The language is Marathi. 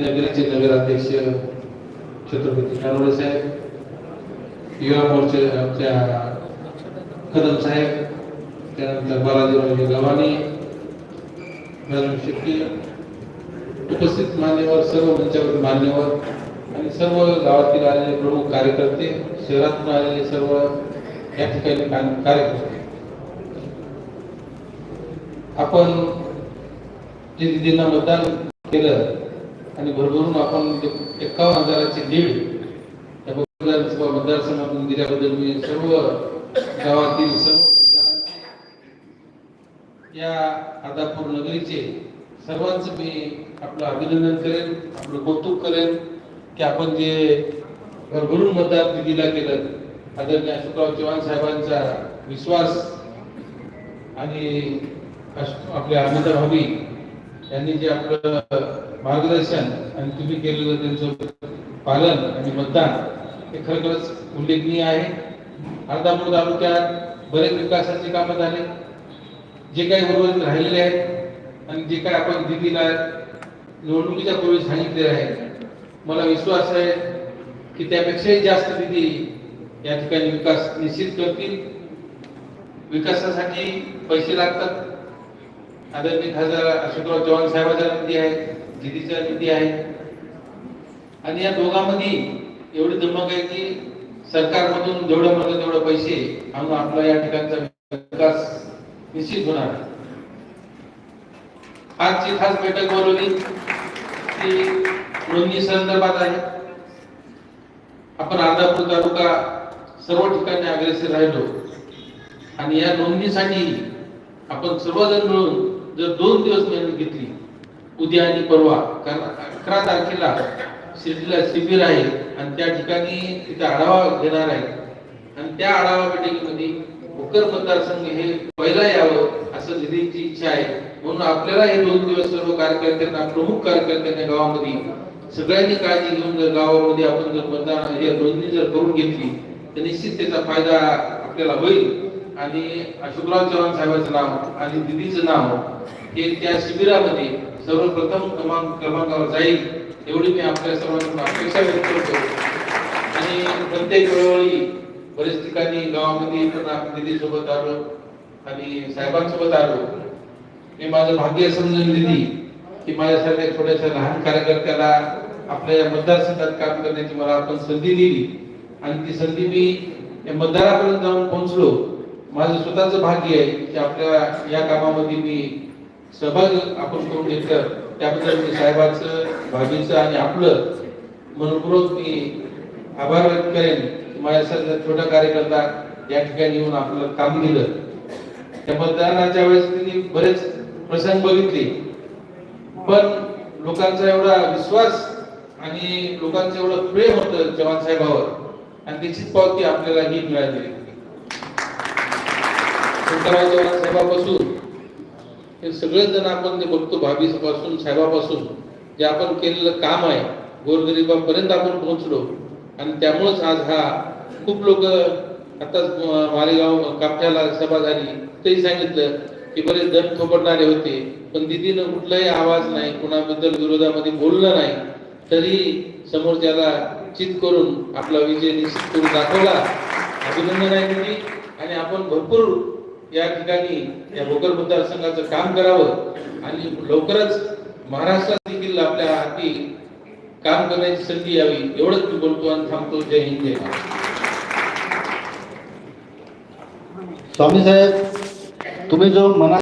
नगरीचे नगराध्यक्ष छत्रपती कानोडे साहेब युवा मोर्चाच्या कदम साहेब त्यानंतर बालाजीरावजी गव्हाणी मॅडम शेट्टी उपस्थित मान्यवर सर्व मंचावरील मान्यवर आणि सर्व गावातील आलेले प्रमुख कार्यकर्ते शहरातून आलेले सर्व या ठिकाणी कार्यकर्ते. आपण जे दिदींना मतदान केलं. आणि भरभरून आपण एकावन्न हजाराची लीड या मतदारसंघातून दिल्याबद्दल मी सर्व गावातील सर्व या आदापूर नगरीचे सर्वांचं मी आपलं अभिनंदन करेन आपलं कौतुक करेन की आपण जे भरभरून मतदार निधीला केलं आदरणीय अशोकराव चव्हाण साहेबांचा विश्वास आणि अश- आपल्या अमिता यांनी जे आपलं मार्गदर्शन आणि तुम्ही केलेलं त्यांचं पालन आणि मतदान हे खरोखरच उल्लेखनीय आहे. अर्धापूर तालुक्यात बरेच विकासाचे कामं झाले. जे काही उर्वरित राहिलेले आहेत आणि जे काही आपण दिदीला निवडणुकीच्या पूर्वी सांगितले आहे. मला विश्वास आहे की त्यापेक्षाही जास्त दिदी या ठिकाणी विकास निश्चित करतील. विकासासाठी पैसे लागतात. आदरणीय खासदार अशोकराव चव्हाण साहेबाचा निधी आहे दिदीचा निधी आहे आणि या दोघांमध्ये एवढी धमक आहे की सरकारमधून जेवढं म्हणलं तेवढं पैसे आणून आपला या ठिकाणचा विकास निश्चित होणार आजची खास बैठक बोलवली ती नोंदणी संदर्भात आहे. आपण अर्धापूर तालुका सर्व ठिकाणी अग्रेसर राहिलो. आणि या नोंदणीसाठी आपण सर्वजण मिळून जर दोन दिवस मेहनत घेतली उद्या आणि परवा कारण अकरा तारखेला शिर्डीला शिबिर आहे आणि त्या ठिकाणी तिथे आढावा घेणार आहे. आणि त्या आढावा बैठकीमध्ये भोकर मतदारसंघ हे पहिला यावं असं दिदीची इच्छा आहे. म्हणून आपल्याला हे दोन दिवस सर्व कार्यकर्त्यांना प्रमुख कार्यकर्त्यांना गावामध्ये सगळ्यांनी काळजी घेऊन जर गावामध्ये आपण जर मतदान हे दोन्ही जर करून घेतली तर निश्चित त्याचा फायदा आपल्याला होईल. आणि अशोकराव चव्हाण साहेबांचं नाव आणि दिदीचं नाव हे त्या शिबिरामध्ये सर्वप्रथम क्रमांक क्रमांकावर जाईल एवढी मी आपल्या सर्वांकडून अपेक्षा व्यक्त करतो. आणि प्रत्येक वेळोवेळी बरेच ठिकाणी गावामध्ये पण आपण आलो आणि साहेबांसोबत आलो. मी माझं भाग्य समजून दिली की माझ्यासारख्या थोड्याशा लहान कार्यकर्त्याला आपल्या या मतदारसंघात काम करण्याची मला आपण संधी दिली. आणि ती संधी मी या मतदारापर्यंत जाऊन पोहोचलो. माझं स्वतःचं भाग्य आहे की आपल्या या कामामध्ये मी सहभाग आपण करून घेतलं. त्याबद्दल मी साहेबांचं भाभीचं आणि आपलं मनपूर्वक मी आभार व्यक्त करेन की माझ्यासारखा छोटा कार्यकर्ता या ठिकाणी येऊन आपलं काम दिलं त्या मतदानाच्या वेळेस त्यांनी बरेच प्रसंग बघितले. पण लोकांचा एवढा विश्वास आणि लोकांचं एवढं प्रेम होतं जवान साहेबावर आणि त्याचीच पावती आपल्याला ही मिळाली. शंकरराव चव्हाण साहेबापासून हे सगळेच जण आपण जे बघतो भाभीपासून साहेबापासून जे आपण केलेलं काम आहे गोरगरिबापर्यंत आपण पोहोचलो. आणि त्यामुळेच आज हा खूप लोक आताच मालेगाव कापठ्याला सभा झाली. तेही सांगितलं की बरेच दम थोपडणारे होते पण दिदीनं कुठलाही आवाज नाही कुणाबद्दल विरोधामध्ये बोललं नाही. तरी समोरच्याला चित करून आपला विजय निश्चित करून दाखवला. अभिनंदन आहे दिदी. आणि आपण भरपूर या ठिकाणी या भोकर मतदारसंघाचं काम करावं आणि लवकरच महाराष्ट्रात देखील आपल्या हाती काम करण्याची संधी यावी एवढंच मी बोलतो आणि थांबतो. जय हिंद जय स्वामी साहेब तुम्ही जो मना